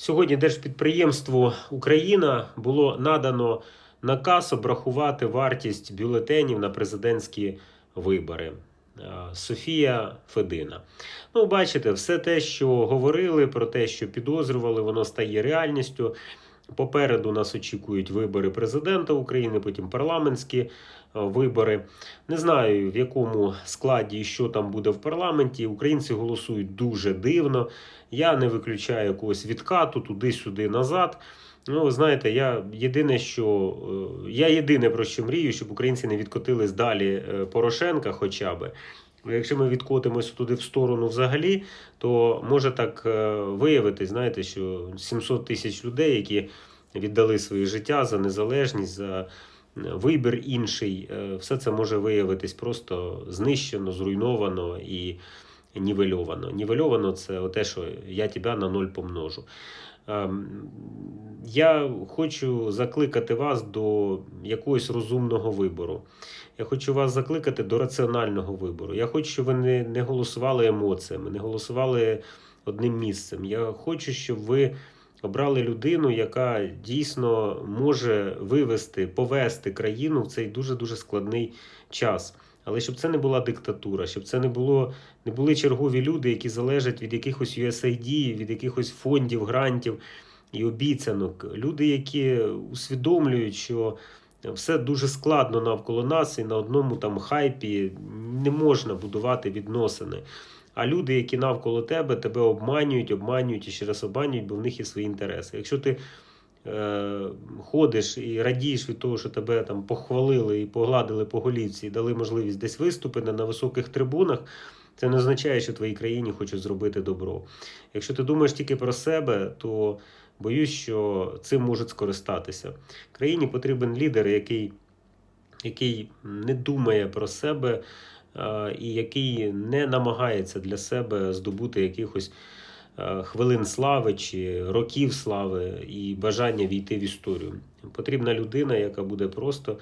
Сьогодні Держпідприємству Україна було надано наказ обрахувати вартість бюлетенів на президентські вибори. Е, Софія Федина. Ну, бачите, все те, що говорили про те, що підозрювали, воно стає реальністю. Попереду нас очікують вибори президента України, потім парламентські е, вибори. Не знаю, в якому складі і що там буде в парламенті. Українці голосують дуже дивно. Я не виключаю якогось відкату туди-сюди назад. Ну, ви знаєте, я єдине, що е, я єдине про що мрію, щоб українці не відкотились далі е, Порошенка, хоча би. Якщо ми відкотимося туди в сторону взагалі, то може так е, виявитись, знаєте, що 700 тисяч людей, які віддали своє життя за незалежність, за е, вибір інший, е, все це може виявитись просто знищено, зруйновано і нівельовано. Нівельовано це те, що я тебе на ноль помножу. Ем, Я хочу закликати вас до якогось розумного вибору. Я хочу вас закликати до раціонального вибору. Я хочу, щоб ви не, не голосували емоціями, не голосували одним місцем. Я хочу, щоб ви обрали людину, яка дійсно може вивести, повести країну в цей дуже дуже складний час. Але щоб це не була диктатура, щоб це не було не були чергові люди, які залежать від якихось USAID, від якихось фондів, грантів і обіцянок. Люди, які усвідомлюють, що все дуже складно навколо нас, і на одному там хайпі не можна будувати відносини. А люди, які навколо тебе, тебе обманюють, обманюють і ще раз обманюють, бо в них є свої інтереси. Якщо ти ходиш і радієш від того, що тебе там похвалили і погладили по голівці, і дали можливість десь виступити на високих трибунах, це не означає, що твоїй країні хочуть зробити добро. Якщо ти думаєш тільки про себе, то боюсь, що цим можуть скористатися. Країні потрібен лідер, який, який не думає про себе е, і який не намагається для себе здобути якихось е, хвилин слави чи років слави і бажання війти в історію. Потрібна людина, яка буде просто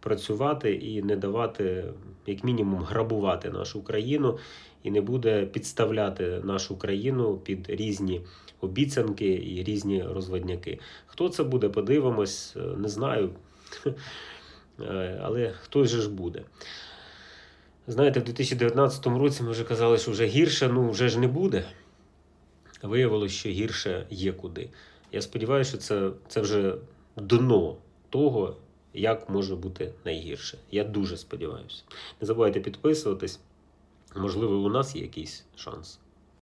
працювати і не давати, як мінімум, грабувати нашу країну і не буде підставляти нашу країну під різні обіцянки і різні розводняки. Хто це буде, подивимось, е, не знаю. Е, Але хтось же ж буде. Знаєте, в 2019 році ми вже казали, що вже гірше, ну вже ж не буде. Виявилося, що гірше є куди. Я сподіваюся, що це, це вже дно того, як може бути найгірше. Я дуже сподіваюся. Не забувайте підписуватись. Можливо, у нас є якийсь шанс.